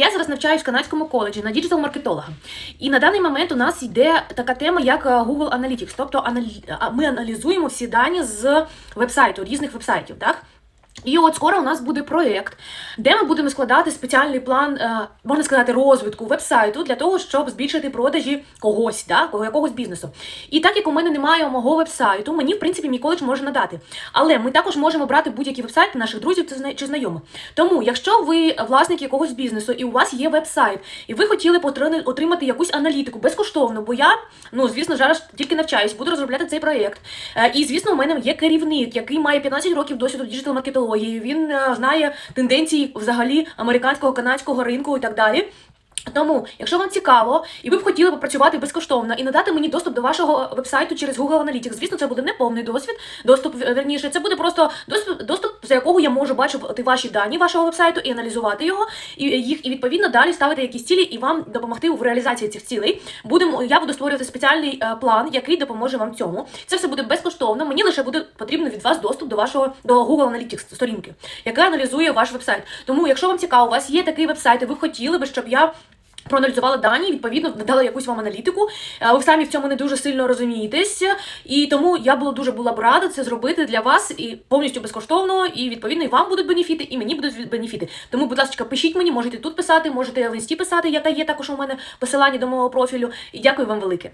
Я зараз навчаюсь в канадському коледжі на діджитал-маркетолога. І на даний момент у нас йде така тема, як е, Google Analytics. Тобто ми аналізуємо всі дані з вебсайту, різних вебсайтів. Так? І от скоро у нас буде проєкт, де ми будемо складати спеціальний план, е, можна сказати, розвитку вебсайту для того, щоб збільшити продажі когось, да, якогось бізнесу. І так як у мене немає мого вебсайту, мені в принципі мій коледж може надати. Але ми також можемо брати будь-які вебсайти наших друзів чи знайомих. Тому, якщо ви власник якогось бізнесу і у вас є вебсайт, і ви хотіли отримати якусь аналітику безкоштовно, бо я, ну звісно, зараз тільки навчаюсь, буду розробляти цей проєкт. Е, І звісно, у мене є керівник, який має 15 років досвіду діджитал-маркетології. Він е, знає тенденції взагалі американського, канадського ринку і так далі. Тому, якщо вам цікаво, і ви б хотіли попрацювати безкоштовно і надати мені доступ до вашого вебсайту через Google Analytics, звісно, це буде не повний досвід, доступ е, верніше, це буде просто доступ, доступ, за якого я можу бачити ваші дані вашого вебсайту і аналізувати його, і їх і відповідно далі ставити якісь цілі і вам допомогти в реалізації цих цілей. Будемо, я буду створювати спеціальний е, план, який допоможе вам цьому. Це все буде безкоштовно. Мені лише буде потрібно від вас доступ до вашого до Google Analytics сторінки, яка аналізує ваш вебсайт. Тому, якщо вам цікаво, у вас є такий вебсайт, і ви хотіли би, щоб я. Проаналізувала дані, відповідно, надала якусь вам аналітику. Ви самі в цьому не дуже сильно розумієтесь, і тому я була дуже була б рада це зробити для вас і повністю безкоштовно. І відповідно і вам будуть бенефіти, і мені будуть бенефіти. Тому, будь ласка, пишіть мені, можете тут писати, можете в інсті писати, яка є також у мене посилання до мого профілю. І дякую вам велике.